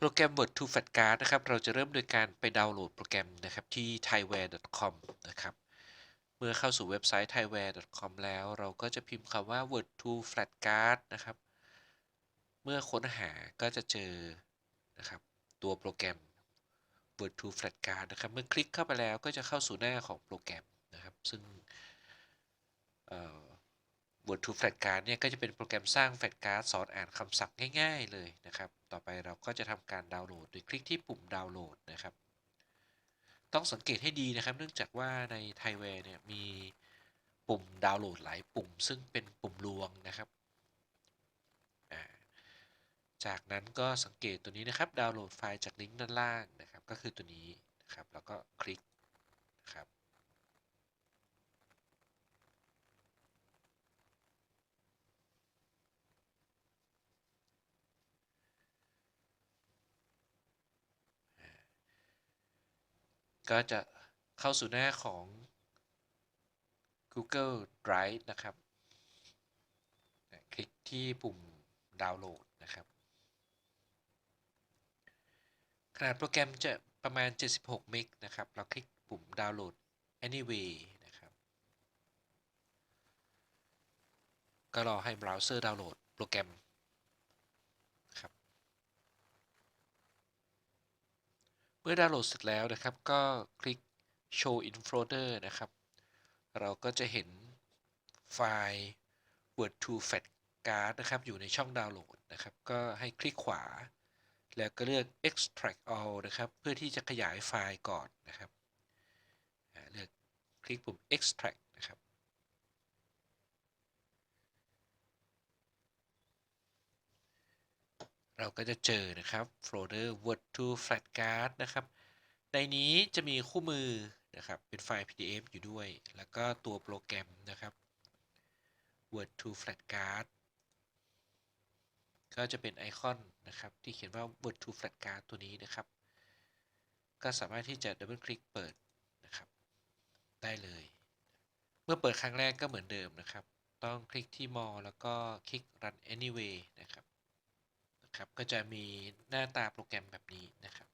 โปรแกรม Word to Fat Card นะครับ เราจะเริ่มโดยการไปดาวน์โหลดโปรแกรมนะครับที่ thaiware.com นะครับ เมื่อเข้าสู่เว็บไซต์ thaiware.com แล้ว เราก็จะพิมพ์คำว่า Word to Flat Card นะครับ เมื่อค้นหาก็จะเจอนะครับตัวโปรแกรม Word to Flat Card นะครับ เมื่อคลิกเข้าไปแล้วก็จะเข้าสู่หน้าของโปรแกรมนะครับ ซึ่งเอ่อ Word to Flat Card เนี่ยก็จะเป็นโปรแกรมสร้าง Flat Card สอนอ่านคำศัพท์ง่ายๆเลยนะครับ ต่อไปเราก็จะทำการดาวน์โหลดโดยคลิกที่ปุ่มดาวน์โหลดนะครับ ต้องสังเกตให้ดีนะครับ เนื่องจากว่าใน Thaiware เนี่ยมีปุ่มดาวน์โหลดหลายปุ่ม ซึ่งเป็นปุ่มรวงนะครับจากนั้นก็สังเกตตัวนี้นะครับ ดาวน์โหลดไฟล์จากลิงก์ด้านล่างนะครับ ก็คือตัวนี้นะครับ แล้วก็คลิกนะครับ ก็จะเข้าสู่หน้าของ Google Drive นะครับ คลิกที่ปุ่มดาวน์โหลดนะครับ ขนาดโปรแกรมจะประมาณ 76 เมกนะครับ เราคลิกปุ่มดาวน์โหลด anyway นะครับ ก็รอให้เบราว์เซอร์ดาวน์โหลดโปรแกรมนะครับ เมื่อดาวน์โหลดเสร็จแล้วนะครับ ก็คลิก show in folder นะครับ เราก็จะเห็นไฟล์ word to fat card นะครับ อยู่ในช่องดาวน์โหลดนะครับ ก็ให้คลิกขวา แล้วก็เลือก extract all นะครับ เพื่อที่จะขยายไฟล์ก่อนนะครับ เลือกคลิกปุ่ม extract นะครับ เราก็จะเจอนะครับโฟลเดอร์ word to flat card นะครับ ในนี้จะมีคู่มือนะครับ เป็นไฟล์ PDF อยู่ด้วย แล้วก็ตัวโปรแกรมนะครับ word to flat card ก็จะเป็นไอคอนนะครับ ที่เขียนว่า word to flat card ตัวนี้นะครับ ก็สามารถที่จะดับเบิลคลิกเปิดนะครับ ได้เลย เมื่อเปิดครั้งแรกก็เหมือนเดิมนะครับ ต้องคลิกที่ more แล้วก็คลิก run anyway นะครับ นะครับ ก็จะมีหน้าตาโปรแกรมแบบนี้นะครับ